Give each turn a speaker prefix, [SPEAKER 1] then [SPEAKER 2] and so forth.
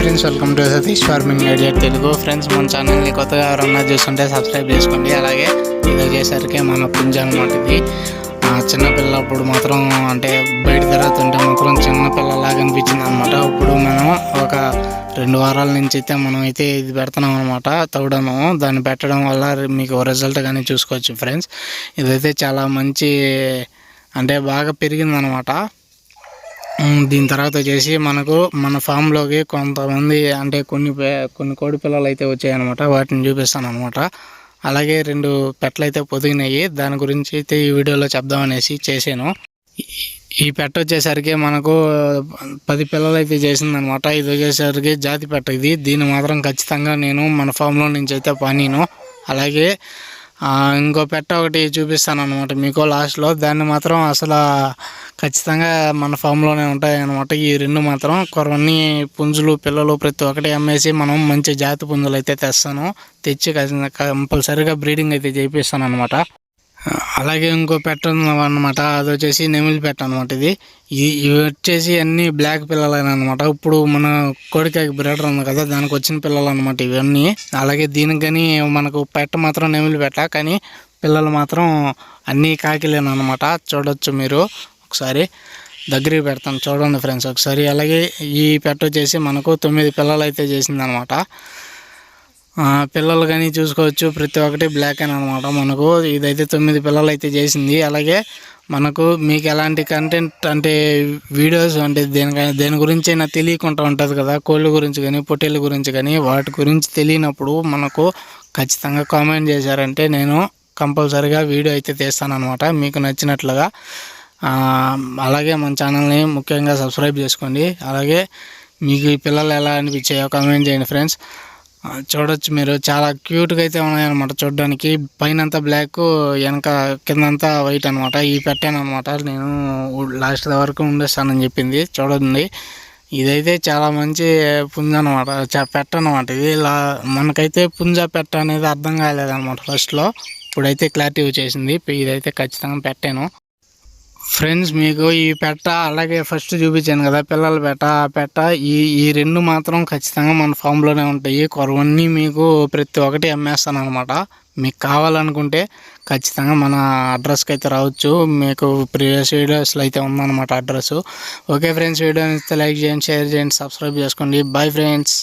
[SPEAKER 1] Friends welcome to Satish farming idea Telugu friends మన ఛానల్ని కొత్తగా ఎవరన్నా చూస్తుంటే సబ్స్క్రైబ్ చేసుకోండి. అలాగే ఇది వచ్చేసరికి మన పుంజ అనమాట ఇది. చిన్నపిల్లప్పుడు మాత్రం అంటే బయట తిరుగుతుంటే మాత్రం చిన్న పిల్లలాగా అనిపించింది అనమాట ఇప్పుడు మనం ఒక రెండు వారాల నుంచి అయితే మనం అయితే ఇది పెడుతున్నాం అనమాట తవ్వడము దాన్ని పెట్టడం వల్ల మీకు రిజల్ట్ కానీ చూసుకోవచ్చు ఫ్రెండ్స్ ఇదైతే చాలా మంచి అంటే బాగా పెరిగిందనమాట అనమాట దీని తర్వాత వచ్చేసి మనకు మన ఫామ్లోకి కొంతమంది అంటే కొన్ని కొన్ని కోడి పిల్లలు అయితే వచ్చాయి అనమాట వాటిని చూపిస్తాను అనమాట అలాగే రెండు పెట్టలు అయితే పొదిగినాయి. దాని గురించి అయితే ఈ వీడియోలో చెప్దామనేసి చేశాను. ఈ- ఈ పెట్ట వచ్చేసరికి మనకు పది పిల్లలు అయితే చేసిందనమాట ఇది వచ్చేసరికి జాతి పెట్ట ఇది. దీన్ని మాత్రం ఖచ్చితంగా నేను మన ఫామ్లో నుంచి అయితే పానీను అలాగే ఇంకో పెట్ట ఒకటి చూపిస్తాను అనమాట మీకు లాస్ట్లో. దాన్ని మాత్రం అసలు ఖచ్చితంగా మన ఫామ్లోనే ఉంటాయి అనమాట ఈ రెండు మాత్రం కొన్ని పుంజులు పిల్లలు ప్రతి ఒక్కటి అమ్మేసి మనం మంచి జాతి పుంజులు అయితే తెస్తాను. తెచ్చి కంపల్సరీగా బ్రీడింగ్ అయితే చేపిస్తాను అనమాట అలాగే ఇంకో పెట్ట అనమాట అది వచ్చేసి నెమిలి పెట్ట అనమాట ఇది. ఇవి వచ్చేసి అన్నీ బ్లాక్ పిల్లలు అనమాట ఇప్పుడు మన కోడికాయ బ్రీడర్ ఉంది కదా దానికి వచ్చిన పిల్లలు అనమాట ఇవన్నీ. అలాగే దీనికని మనకు పెట్ట మాత్రం నెమిలి పెట్ట కానీ పిల్లలు మాత్రం అన్నీ కాకిలేనమాట చూడొచ్చు మీరు ఒకసారి. దగ్గరికి పెడతాను చూడండి ఫ్రెండ్స్ ఒకసారి. అలాగే ఈ పెట్ట వచ్చేసి మనకు తొమ్మిది పిల్లలు అయితే చేసిందనమాట పిల్లలు కానీ చూసుకోవచ్చు. ప్రతి ఒక్కటి బ్లాక్ అని అనమాట మనకు. ఇదైతే తొమ్మిది పిల్లలు అయితే చేసింది. అలాగే మనకు మీకు ఎలాంటి కంటెంట్ అంటే వీడియోస్ అంటే దేనికైనా దేని గురించి అయినా తెలియకుండా ఉంటుంది కదా. కోళ్ళ గురించి కానీ పొట్టేళ్ళ గురించి కానీ వాటి గురించి తెలియనప్పుడు మనకు ఖచ్చితంగా కామెంట్ చేశారంటే నేను కంపల్సరీగా వీడియో అయితే తీస్తాను అనమాట మీకు నచ్చినట్లుగా. అలాగే మన ఛానల్ని ముఖ్యంగా సబ్స్క్రైబ్ చేసుకోండి. అలాగే మీకు ఈ పిల్లలు ఎలా అనిపించాయో కామెంట్ చేయండి ఫ్రెండ్స్ చూడొచ్చు మీరు. చాలా క్యూట్గా అయితే ఉన్నాయన్నమాట చూడడానికి. పైన అంతా బ్లాక్ వెనక కిందంతా వైట్ అనమాట ఈ పెట్టాను అనమాట నేను లాస్ట్ వరకు ఉండేస్తానని చెప్పింది. చూడండి. ఇదైతే చాలా మంచి పుంజ అనమాట పెట్ట అనమాట ఇది. ఇలా మనకైతే పుంజ పెట్ట అనేది అర్థం కాలేదన్నమాట ఫస్ట్లో ఇప్పుడైతే క్లారిటీ వచ్చేసింది. ఇదైతే ఖచ్చితంగా పెట్టాను. ఫ్రెండ్స్ మీకు ఈ పెట్ట అలాగే ఫస్ట్ చూపించాను కదా పిల్లల పెట్ట. ఆ పెట్ట ఈ ఈ రెండు మాత్రం ఖచ్చితంగా మన ఫామ్లోనే ఉంటాయి. కొరవన్నీ మీకు ప్రతి ఒక్కటి అమ్మేస్తాను అనమాట మీకు కావాలనుకుంటే ఖచ్చితంగా మన అడ్రస్కి అయితే రావచ్చు. మీకు ప్రీవియస్ వీడియోస్లో అయితే ఉందన్నమాట address okay friends video like చేయండి షేర్ చేయండి సబ్స్క్రైబ్ చేసుకోండి. Bye friends